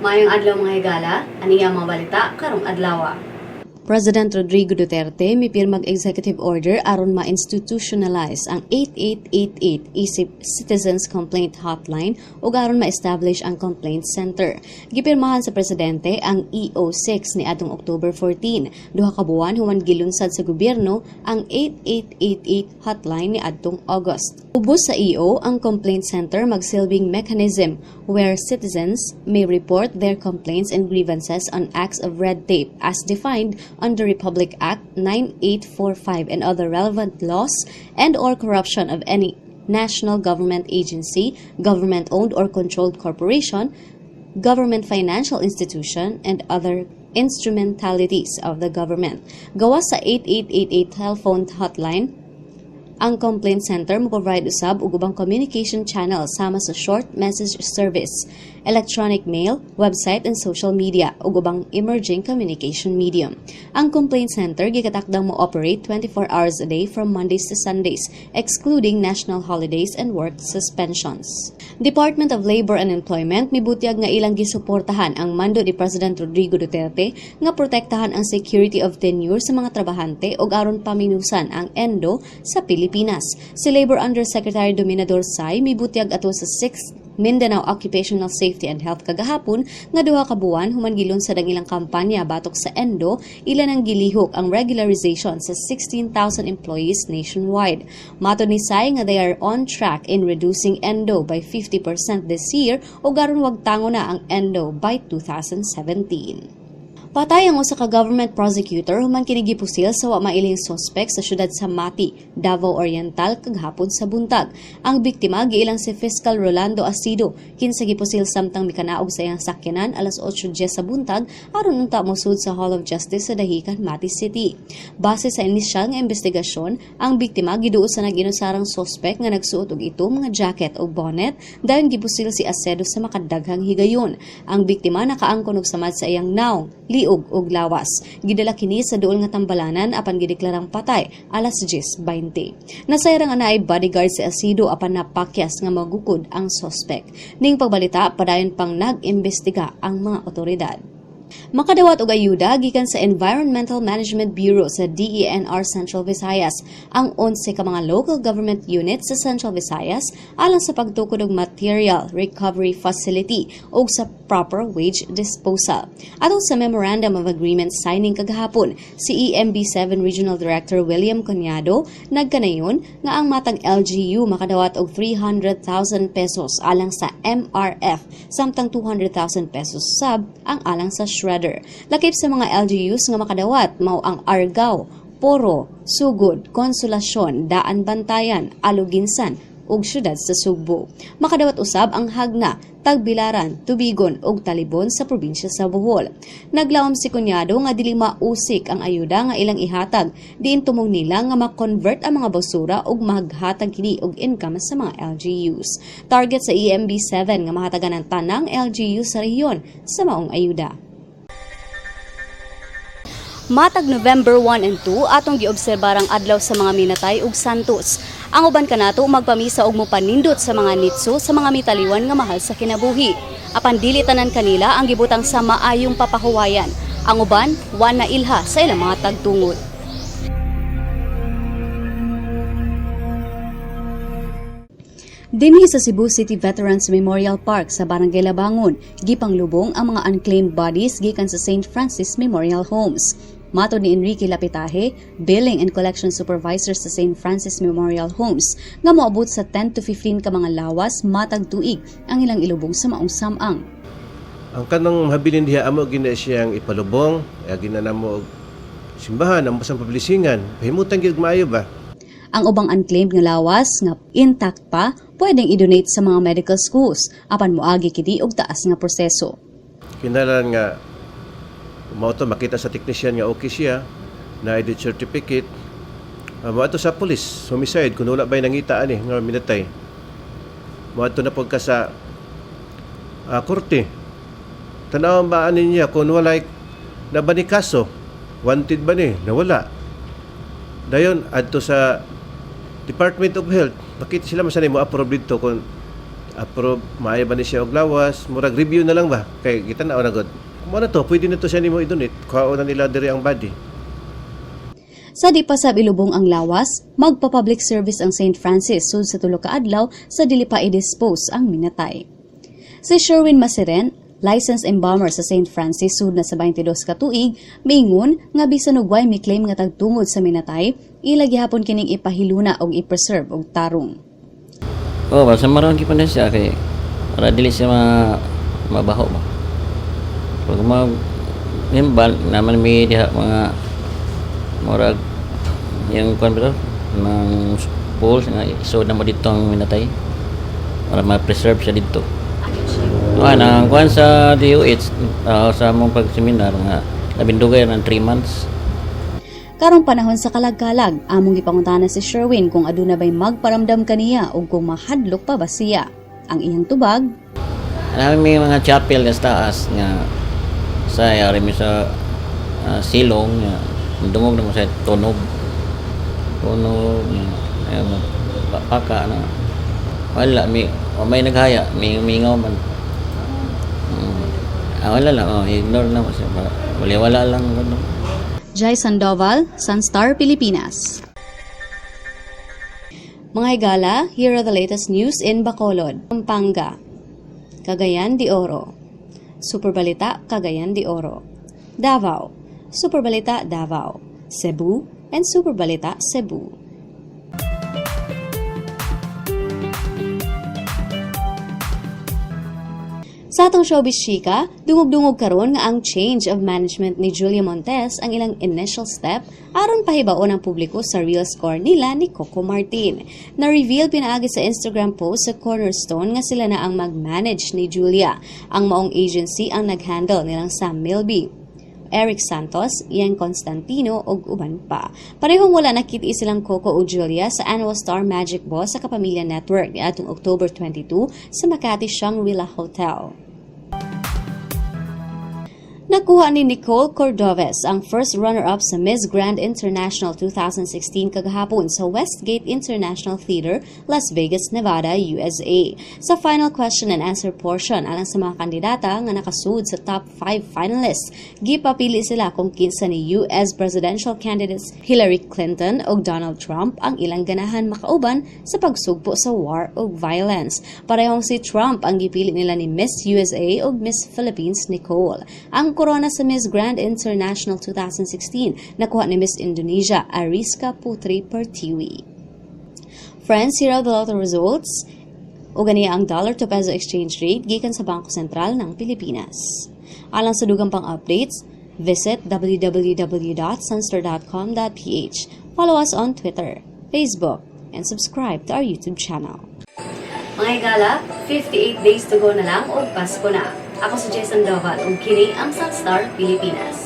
Mayong adlaw mga higala, aniya mga balita karong adlaw. President Rodrigo Duterte mipirmag executive order aron ma-institutionalize ang 8888 isip Citizens Complaint Hotline ug aron ma-establish ang complaint center. Gipirmahan sa presidente ang EO6 ni atong October 14. Duha ka buwan human gilunsad sa gobyerno ang 8888 hotline ni adtong August. Ubos sa EO ang complaint center magsilbing mechanism where citizens may report their complaints and grievances on acts of red tape as defined under Republic Act 9845 and other relevant laws and or corruption of any national government agency, government-owned or controlled corporation, government financial institution, and other instrumentalities of the government. Gawa sa 8888 telephone hotline, ang complaint center mo provide usab og ubang communication channel sama sa short message service, electronic mail, website and social media ug ubang emerging communication medium. Ang complaint center gikatakdang mo operate 24 hours a day from Mondays to Sundays, excluding national holidays and work suspensions. Department of Labor and Employment mibutyag nga ilang gisuportahan ang mando ni President Rodrigo Duterte nga protektahan ang security of tenure sa mga trabahante ug aron paminusan ang ENDO sa Pilipinas. Si Labor Undersecretary Dominador Sai mibutyag ato sa 6th Mindanao Occupational Safety and Health kagahapon nga duha ka buwan human gilunsad ang ilang kampanya batok sa ENDO ilan ang gilihok ang regularization sa 16,000 employees nationwide. Mato ni Sai nga they are on track in reducing ENDO by 50% this year o garon wag tango na ang ENDO by 2017. Patay ang usa ka government prosecutor human kini gipusil sa wa mailing suspect sa syudad sa Mati, Davao Oriental kaghapon sa buntag. Ang biktima giilang si Fiscal Rolando Asido kinsa gipusil samtang mikanaog sa iyang sakyanan alas 8:10 sa buntag aron unta mosud sa Hall of Justice sa Dahican, Mati City. Base sa inisyal nga investigasyon, ang biktima giduo sa nag-inusarang suspect nga nagsuot og ito mga jacket o bonnet dayon gipusil si Acedo sa makadaghang higayon. Ang biktima nakaangkon og samad sa iyang naong liog ug lawas. Gidala kini sa duol nga tambalanan apan gideklarang patay alas 10:20. Nasayrang anay bodyguard si Asido apan napakyas nga magukod ang suspect. Ning pagbalita padayon pang nag-imbestiga ang mga otoridad. Makadawat og ayuda gikan sa Environmental Management Bureau sa DENR Central Visayas ang 11 ka mga local government units sa Central Visayas alang sa pagtukod og material recovery facility ug sa proper wage disposal. Atol sa Memorandum of Agreement signing kagahapon, si EMB7 Regional Director William Conyado nagkanayon nga ang matang LGU makadawat og 300,000 pesos alang sa MRF samtang 200,000 pesos sab ang alang sa shredder. Lakip sa mga LGUs nga makadawat mao ang Argao, Poro, Sugod, Konsolasyon, Daan Bantayan, Aluginsan ug syudad sa Sugbo. Makadawat usab ang Hagna, Tagbilaran, Tubigon ug Talibon sa probinsya sa Bohol. Naglawom si Kunyado nga dili mausik ang ayuda nga ilang ihatag diin tumong nila nga ma-convert ang mga basura ug maghatag kini og income sa mga LGUs. Target sa E EMB7 nga mahatagan ang tanang LGU sa rehiyon sa maong ayuda. Matag November 1 and 2 atong giobserbarang adlaw sa mga minatay ug santos. Ang uban kanato magpamisa og mopanindot sa mga nitso sa mga mitaliwan nga mahal sa kinabuhi. Apan dili tanan kanila ang gibutang sa maayong papahuwayan. Ang uban wan na ilha sa ilang mga tagtungod. Dinhi sa Cebu City Veterans Memorial Park sa Barangay Labangon, gipanglubong ang mga unclaimed bodies gikan sa St. Francis Memorial Homes. Mato ni Enrique Lapitahe, Billing and Collection Supervisor sa St. Francis Memorial Homes, nga moabot sa 10 to 15 ka mga lawas matag tuig ang ilang ilubong sa maong samang. Ang kanang habilin diha amo gina siyang ipalubong, ya ginanamo og simbahan ang basang publisingan. Pahimutan gyud maayo ba? Ang ubang unclaimed nga lawas nga intact pa pwedeng i-donate sa mga medical schools apan moagi kini og taas nga proseso. Kinalan nga mao to makita sa technician nga okay siya na ID certificate. Uh, mo ato sa police, homicide kun wala bay nangita ani nga minatay. Mo ato na pagka sa uh, korte. Tanaw ba ani niya kung wala na ba ni kaso? Wanted ba ni? Nawala. Dayon adto sa Department of Health, bakit sila masanay mo approve dito kung approve maayo ba ni siya og lawas murag review na lang ba kay kita na na god mo na to pwede na to siya nimo idonate kuha na nila diri ang body Sa di pa sab ilubong ang lawas, magpa-public service ang St. Francis sud sa tulo ka adlaw sa dili pa i-dispose ang minatay. Si Sherwin Masiren, licensed embalmer sa St. Francis sud na sa 22 ka tuig, miingon nga bisan og way mi claim nga tagtungod sa minatay, ila gihapon kining ipahiluna og i-preserve og tarong. Oh, basta pa na siya kay para dili siya ma mabaho ba. Pag ma himbal naman may diha mga murag yung kwan bro ng pools nga isod na mo dito ang minatay para ma-preserve siya dito. Ah, nang kwan sa DOH ah, sa mong pagseminar nga labindugay ng 3 months. Karong panahon sa kalagkalag, among gipangutana si Sherwin kung aduna bay magparamdam kaniya o kung mahadlok pa ba siya. Ang iyang tubag, Namin may mga chapel sa taas nga sa yari mi sa ah, silong nga dungog na mo sa tunog tunog nga ayaw mo pa- paka na wala mi o may naghaya may mingaw man mm. ah, wala lang oh, ignore na mo siya wala wala lang ano. Jai Sandoval, Sunstar, Pilipinas. Mga higala, here are the latest news in Bacolod, Pampanga, Cagayan de Oro, Superbalita, Cagayan de Oro, Davao, Superbalita, Davao, Cebu, and Superbalita, Cebu. Sa atong showbiz chika, dungog-dungog karon nga ang change of management ni Julia Montes ang ilang initial step aron pahibaon ang publiko sa real score nila ni Coco Martin. Na-reveal pinaagi sa Instagram post sa Cornerstone nga sila na ang mag-manage ni Julia. Ang maong agency ang nag-handle nilang Sam Milby. Eric Santos, Ian Constantino ug uban pa. Parehong wala nakiti silang Coco o Julia sa annual Star Magic Ball sa Kapamilya Network atong October 22 sa Makati Shangri-La Hotel. Nakuha ni Nicole Cordoves ang first runner-up sa Miss Grand International 2016 kagahapon sa Westgate International Theater, Las Vegas, Nevada, USA. Sa final question and answer portion, alang sa mga kandidata nga nakasud sa top 5 finalists, gipapili sila kung kinsa ni US presidential candidates Hillary Clinton o Donald Trump ang ilang ganahan makauban sa pagsugpo sa war o violence. Parehong si Trump ang gipili nila ni Miss USA o Miss Philippines Nicole. Ang korona sa Miss Grand International 2016 nakuha ni Miss Indonesia Ariska Putri Pertiwi. Friends, here are the lotto results. O ganiya ang dollar to peso exchange rate gikan sa Bangko Sentral ng Pilipinas. Alang sa dugang pang updates, visit www.sunstar.com.ph. Follow us on Twitter, Facebook, and subscribe to our YouTube channel. Mga higala, 58 days to go na lang o Pasko na. Ako si Jason Doval, ug kini ang Sunstar Pilipinas.